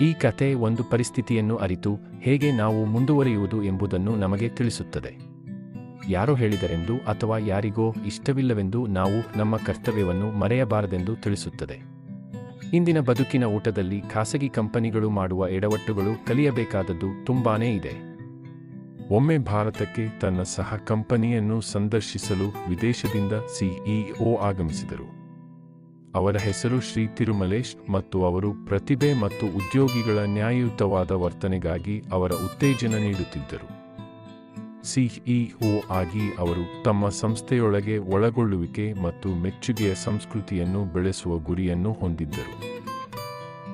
ಈ ಕತೆ ಒಂದು ಪರಿಸ್ಥಿತಿಯನ್ನು ಅರಿತು ಹೇಗೆ ನಾವು ಮುಂದುವರಿಯುವುದು ಎಂಬುದನ್ನು ನಮಗೆ ತಿಳಿಸುತ್ತದೆ. ಯಾರೋ ಹೇಳಿದರೆಂದು ಅಥವಾ ಯಾರಿಗೋ ಇಷ್ಟವಿಲ್ಲವೆಂದು ನಾವು ನಮ್ಮ ಕರ್ತವ್ಯವನ್ನು ಮರೆಯಬಾರದೆಂದು ತಿಳಿಸುತ್ತದೆ. ಇಂದಿನ ಬದುಕಿನ ಊಟದಲ್ಲಿ ಖಾಸಗಿ ಕಂಪನಿಗಳು ಮಾಡುವ ಎಡವಟ್ಟುಗಳು ಕಲಿಯಬೇಕಾದದ್ದು ತುಂಬಾನೇ ಇದೆ. ಒಮ್ಮೆ ಭಾರತಕ್ಕೆ ತನ್ನ ಸಹ ಕಂಪನಿಯನ್ನು ಸಂದರ್ಶಿಸಲು ವಿದೇಶದಿಂದ ಸಿಇಒ ಆಗಮಿಸಿದರು. ಅವರ ಹೆಸರು ಶ್ರೀ ತಿರುಮಲೇಶ್ ಮತ್ತು ಅವರು ಪ್ರತಿಭೆ ಮತ್ತು ಉದ್ಯೋಗಿಗಳ ನ್ಯಾಯಯುತವಾದ ವರ್ತನೆಗಾಗಿ ಅವರ ಉತ್ತೇಜನ ನೀಡುತ್ತಿದ್ದರು. ಸಿಇಒ ಆಗಿ ಅವರು ತಮ್ಮ ಸಂಸ್ಥೆಯೊಳಗೆ ಒಳಗೊಳ್ಳುವಿಕೆ ಮತ್ತು ಮೆಚ್ಚುಗೆಯ ಸಂಸ್ಕೃತಿಯನ್ನು ಬೆಳೆಸುವ ಗುರಿಯನ್ನು ಹೊಂದಿದ್ದರು.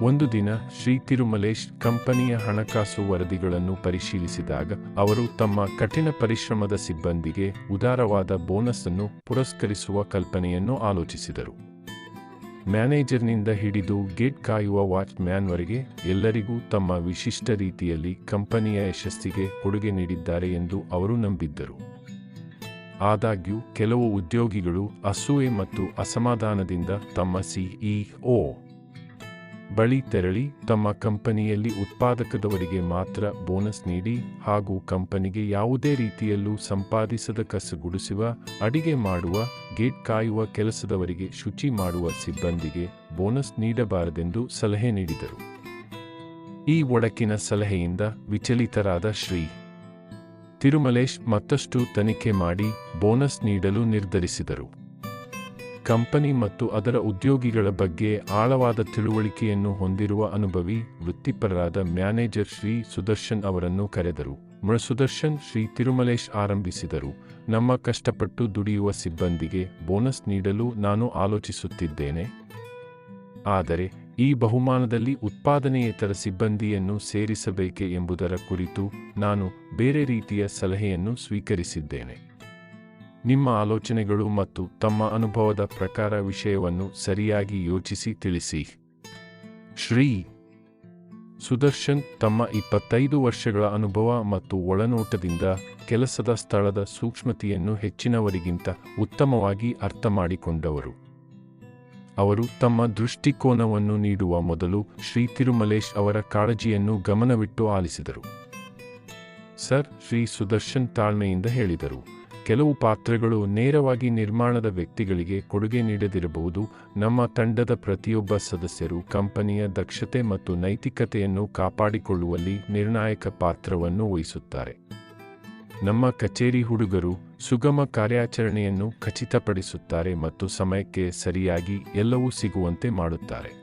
ಒಂದು ದಿನ ಶ್ರೀ ತಿರುಮಲೇಶ್ ಕಂಪನಿಯ ಹಣಕಾಸು ವರದಿಗಳನ್ನು ಪರಿಶೀಲಿಸಿದಾಗ ಅವರು ತಮ್ಮ ಕಠಿಣ ಪರಿಶ್ರಮದ ಸಿಬ್ಬಂದಿಗೆ ಉದಾರವಾದ ಬೋನಸ್ ಅನ್ನು ಪುರಸ್ಕರಿಸುವ ಕಲ್ಪನೆಯನ್ನು ಆಲೋಚಿಸಿದರು. ಮ್ಯಾನೇಜರ್ನಿಂದ ಹಿಡಿದು ಗೇಟ್ ಕಾಯುವ ವಾಚ್ಮ್ಯಾನ್ವರೆಗೆ ಎಲ್ಲರಿಗೂ ತಮ್ಮ ವಿಶಿಷ್ಟ ರೀತಿಯಲ್ಲಿ ಕಂಪನಿಯ ಯಶಸ್ಸಿಗೆ ಕೊಡುಗೆ ನೀಡಿದ್ದಾರೆ ಎಂದು ಅವರು ನಂಬಿದ್ದರು. ಆದಾಗ್ಯೂ, ಕೆಲವು ಉದ್ಯೋಗಿಗಳು ಅಸೂಯೆ ಮತ್ತು ಅಸಮಾಧಾನದಿಂದ ತಮ್ಮ ಸಿಇಒ ಬಳಿ ತೆರಳಿ ತಮ್ಮ ಕಂಪನಿಯಲ್ಲಿ ಉತ್ಪಾದಕದವರಿಗೆ ಮಾತ್ರ ಬೋನಸ್ ನೀಡಿ ಹಾಗೂ ಕಂಪನಿಗೆ ಯಾವುದೇ ರೀತಿಯಲ್ಲೂ ಸಂಪಾದಿಸದ ಕಸಗುಡಿಸುವ ಅಡಿಗೆ ಮಾಡುವ, ಗೇಟ್ ಕಾಯುವ ಕೆಲಸದವರಿಗೆ ಶುಚಿ ಮಾಡುವ ಸಿಬ್ಬಂದಿಗೆ ಬೋನಸ್ ನೀಡಬಾರದೆಂದು ಸಲಹೆ ನೀಡಿದರು. ಈ ಒಡಕಿನ ಸಲಹೆಯಿಂದ ವಿಚಲಿತರಾದ ಶ್ರೀ. ತಿರುಮಲೇಶ್ ಮತ್ತಷ್ಟು ತನಿಖೆ ಮಾಡಿ ಬೋನಸ್ ನೀಡಲು ನಿರ್ಧರಿಸಿದರು. ಕಂಪನಿ ಮತ್ತು ಅದರ ಉದ್ಯೋಗಿಗಳ ಬಗ್ಗೆ ಆಳವಾದ ತಿಳುವಳಿಕೆಯನ್ನು ಹೊಂದಿರುವ ಅನುಭವಿ, ವೃತ್ತಿಪರರಾದ ಮ್ಯಾನೇಜರ್ ಶ್ರೀ ಸುದರ್ಶನ್ ಅವರನ್ನು ಕರೆದರು. ಮೃ. ಸುದರ್ಶನ್ ಶ್ರೀ ತಿರುಮಲೇಶ್ ಆರಂಭಿಸಿದರು. ನಮ್ಮ ಕಷ್ಟಪಟ್ಟು ದುಡಿಯುವ ಸಿಬ್ಬಂದಿಗೆ ಬೋನಸ್ ನೀಡಲು ನಾನು ಆಲೋಚಿಸುತ್ತಿದ್ದೇನೆ. ಆದರೆ, ಈ ಬಹುಮಾನದಲ್ಲಿ ಉತ್ಪಾದನೆಯೇತರ ಸಿಬ್ಬಂದಿಯನ್ನು ಸೇರಿಸಬೇಕೆ ಎಂಬುದರ ಕುರಿತು ನಾನು ಬೇರೆ ರೀತಿಯ ಸಲಹೆಯನ್ನು ಸ್ವೀಕರಿಸಿದ್ದೇನೆ. ನಿಮ್ಮ ಆಲೋಚನೆಗಳು ಮತ್ತು ತಮ್ಮ ಅನುಭವದ ಪ್ರಕಾರ ವಿಷಯವನ್ನು ಸರಿಯಾಗಿ ಯೋಚಿಸಿ ತಿಳಿಸಿ. ಶ್ರೀ ಸುದರ್ಶನ್ ತಮ್ಮ ಇಪ್ಪತ್ತೈದು ವರ್ಷಗಳ ಅನುಭವ ಮತ್ತು ಒಳನೋಟದಿಂದ ಕೆಲಸದ ಸ್ಥಳದ ಸೂಕ್ಷ್ಮತೆಯನ್ನು ಹೆಚ್ಚಿನವರಿಗಿಂತ ಉತ್ತಮವಾಗಿ ಅರ್ಥಮಾಡಿಕೊಂಡವರು. ಅವರು ತಮ್ಮ ದೃಷ್ಟಿಕೋನವನ್ನು ನೀಡುವ ಮೊದಲು ಶ್ರೀ ತಿರುಮಲೇಶ್ ಅವರ ಕಾಳಜಿಯನ್ನು ಗಮನವಿಟ್ಟು ಆಲಿಸಿದರು. ಸರ್, ಶ್ರೀ ಸುದರ್ಶನ್ ತಾಳ್ಮೆಯಿಂದ ಹೇಳಿದರು. ಕೆಲವು ಪಾತ್ರಗಳು ನೇರವಾಗಿ ನಿರ್ಮಾಣದ ವ್ಯಕ್ತಿಗಳಿಗೆ ಕೊಡುಗೆ ನೀಡದಿರಬಹುದು. ನಮ್ಮ ತಂಡದ ಪ್ರತಿಯೊಬ್ಬ ಸದಸ್ಯರು ಕಂಪನಿಯ ದಕ್ಷತೆ ಮತ್ತು ನೈತಿಕತೆಯನ್ನು ಕಾಪಾಡಿಕೊಳ್ಳುವಲ್ಲಿ ನಿರ್ಣಾಯಕ ಪಾತ್ರವನ್ನು ವಹಿಸುತ್ತಾರೆ. ನಮ್ಮ ಕಚೇರಿ ಹುಡುಗರು ಸುಗಮ ಕಾರ್ಯಾಚರಣೆಯನ್ನು ಖಚಿತಪಡಿಸುತ್ತಾರೆ ಮತ್ತು ಸಮಯಕ್ಕೆ ಸರಿಯಾಗಿ ಎಲ್ಲವೂ ಸಿಗುವಂತೆ ಮಾಡುತ್ತಾರೆ.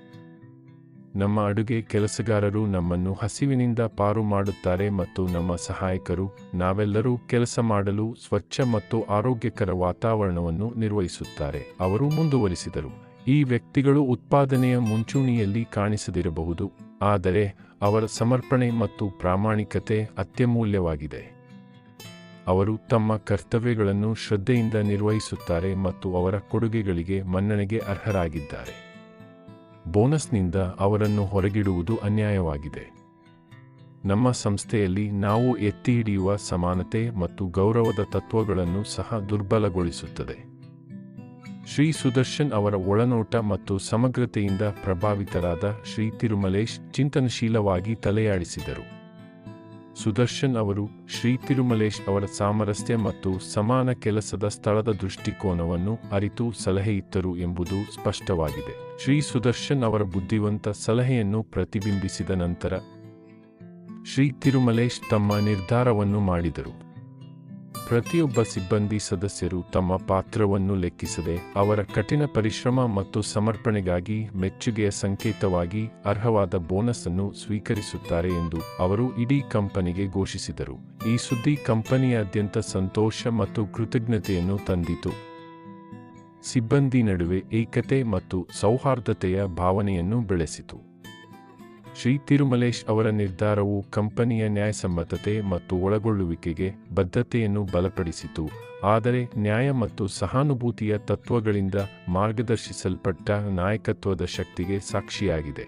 ನಮ್ಮ ಅಡುಗೆ ಕೆಲಸಗಾರರು ನಮ್ಮನ್ನು ಹಸಿವಿನಿಂದ ಪಾರು ಮಾಡುತ್ತಾರೆ ಮತ್ತು ನಮ್ಮ ಸಹಾಯಕರು, ನಾವೆಲ್ಲರೂ ಕೆಲಸ ಮಾಡಲು ಸ್ವಚ್ಛ ಮತ್ತು ಆರೋಗ್ಯಕರ ವಾತಾವರಣವನ್ನು ನಿರ್ವಹಿಸುತ್ತಾರೆ, ಅವರು ಮುಂದುವರಿಸಿದರು. ಈ ವ್ಯಕ್ತಿಗಳು ಉತ್ಪಾದನೆಯ ಮುಂಚೂಣಿಯಲ್ಲಿ ಕಾಣಿಸದಿರಬಹುದು, ಆದರೆ ಅವರ ಸಮರ್ಪಣೆ ಮತ್ತು ಪ್ರಾಮಾಣಿಕತೆ ಅತ್ಯಮೂಲ್ಯವಾಗಿದೆ. ಅವರು ತಮ್ಮ ಕರ್ತವ್ಯಗಳನ್ನು ಶ್ರದ್ಧೆಯಿಂದ ನಿರ್ವಹಿಸುತ್ತಾರೆ ಮತ್ತು ಅವರ ಕೊಡುಗೆಗಳಿಗೆ ಮನ್ನಣೆಗೆ ಅರ್ಹರಾಗಿದ್ದಾರೆ. ಬೋನಸ್ನಿಂದ ಅವರನ್ನು ಹೊರಗಿಡುವುದು ಅನ್ಯಾಯವಾಗಿದೆ. ನಮ್ಮ ಸಂಸ್ಥೆಯಲ್ಲಿ ನಾವು ಎತ್ತಿ ಹಿಡಿಯುವ ಸಮಾನತೆ ಮತ್ತು ಗೌರವದ ತತ್ವಗಳನ್ನು ಸಹ ದುರ್ಬಲಗೊಳಿಸುತ್ತದೆ. ಶ್ರೀ ಸುದರ್ಶನ್ ಅವರ ಒಳನೋಟ ಮತ್ತು ಸಮಗ್ರತೆಯಿಂದ ಪ್ರಭಾವಿತರಾದ ಶ್ರೀ ತಿರುಮಲೇಶ್ ಚಿಂತನಶೀಲವಾಗಿ ತಲೆಯಾಡಿಸಿದರು. ಸುದರ್ಶನ್ ಅವರು ಶ್ರೀ ತಿರುಮಲೇಶ್ ಅವರ ಸಾಮರಸ್ಯ ಮತ್ತು ಸಮಾನ ಕೆಲಸದ ಸ್ಥಳದ ದೃಷ್ಟಿಕೋನವನ್ನು ಅರಿತು ಸಲಹೆ ಇತ್ತರು ಎಂಬುದು ಸ್ಪಷ್ಟವಾಗಿದೆ. ಶ್ರೀ ಸುದರ್ಶನ್ ಅವರ ಬುದ್ಧಿವಂತ ಸಲಹೆಯನ್ನು ಪ್ರತಿಬಿಂಬಿಸಿದ ನಂತರ ಶ್ರೀ ತಿರುಮಲೇಶ್ ತಮ್ಮ ನಿರ್ಧಾರವನ್ನು ಮಾಡಿದರು. ಪ್ರತಿಯೊಬ್ಬ ಸಿಬ್ಬಂದಿ ಸದಸ್ಯರು ತಮ್ಮ ಪಾತ್ರವನ್ನು ಲೆಕ್ಕಿಸದೆ ಅವರ ಕಠಿಣ ಪರಿಶ್ರಮ ಮತ್ತು ಸಮರ್ಪಣೆಗಾಗಿ ಮೆಚ್ಚುಗೆಯ ಸಂಕೇತವಾಗಿ ಅರ್ಹವಾದ ಬೋನಸ್ ಅನ್ನು ಸ್ವೀಕರಿಸುತ್ತಾರೆ ಎಂದು ಅವರು ಇಡೀ ಕಂಪನಿಗೆ ಘೋಷಿಸಿದರು. ಈ ಸುದ್ದಿ ಕಂಪನಿಯಾದ್ಯಂತ ಸಂತೋಷ ಮತ್ತು ಕೃತಜ್ಞತೆಯನ್ನು ತಂದಿತು. ಸಿಬ್ಬಂದಿ ನಡುವೆ ಏಕತೆ ಮತ್ತು ಸೌಹಾರ್ದತೆಯ ಭಾವನೆಯನ್ನು ಬೆಳೆಸಿತು. ಶ್ರೀ ತಿರುಮಲೇಶ್ ಅವರ ನಿರ್ಧಾರವು ಕಂಪನಿಯ ನ್ಯಾಯಸಮ್ಮತತೆ ಮತ್ತು ಒಳಗೊಳ್ಳುವಿಕೆಗೆ ಬದ್ಧತೆಯನ್ನು ಬಲಪಡಿಸಿತು, ಆದರೆ ನ್ಯಾಯ ಮತ್ತು ಸಹಾನುಭೂತಿಯ ತತ್ವಗಳಿಂದ ಮಾರ್ಗದರ್ಶಿಸಲ್ಪಟ್ಟ ನಾಯಕತ್ವದ ಶಕ್ತಿಗೆ ಸಾಕ್ಷಿಯಾಗಿದೆ.